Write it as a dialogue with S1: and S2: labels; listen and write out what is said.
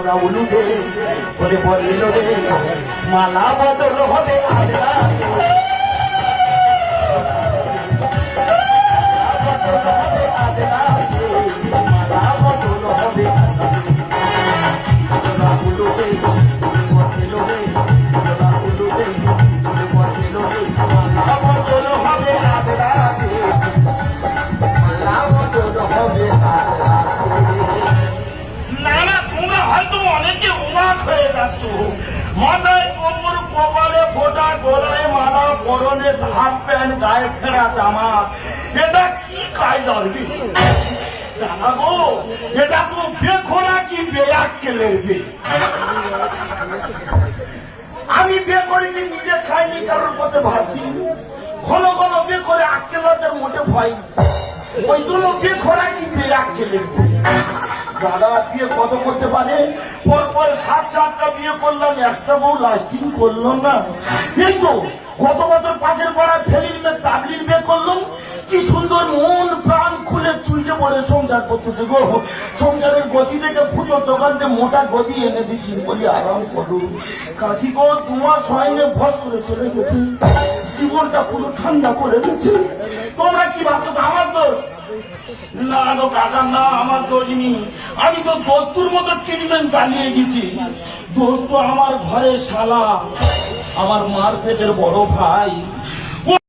S1: তোরা উলু দে বলে বলিল রে মালা বদল হবে আজ
S2: মাথায় কোমর কপালে ফোটা, গলায় মালা, পরনে হাফ প্যান্ট, গায়ে ছেঁড়া জামা। এটা কি জানা গো, এটা তো বেখোনা কি বেয়াক্কেলের বে আমি বিয়ে করিনি নিজে খাইনি, কারোর পথে দিইনি। ঘন ঘন বিয়ে করে আক্কেলতার মোটে ভয়। ওই জন্য বিয়ে করা কি বিয়ে? আক্কেলের বে দাদা বিয়ে কত করতে পারে? পর সাতটা বিয়ে করলাম, একটা বউ লাস্টিং করল না। কিন্তু গত বছর পাশের পাড়া ফেলির মেয়ে তাবলির বিয়ে করলাম কি সুন্দর মন প্রাণ খুলে চুইটে পড়ে সংসার করতেছে গো। সংসারের গতি থেকে ফুটোর দোকান থেকে মোটা গদি এনে দিচ্ছি বলি, আরাম করুন কাকি গো, তোমার মাস হয়নি ভস করে চলে গেছে। জীবনটা পুরো ঠান্ডা করে দিচ্ছে তোমরা কি ভাবতো আমার দোষ? না গো কাকা, না, আমার দোষ নেই। আমি তো দোস্তুর মতো ট্রিটমেন্ট চালিয়ে গেছি। দোস্ত আমার ঘরে শালা। আমার মার পেটের বড় ভাই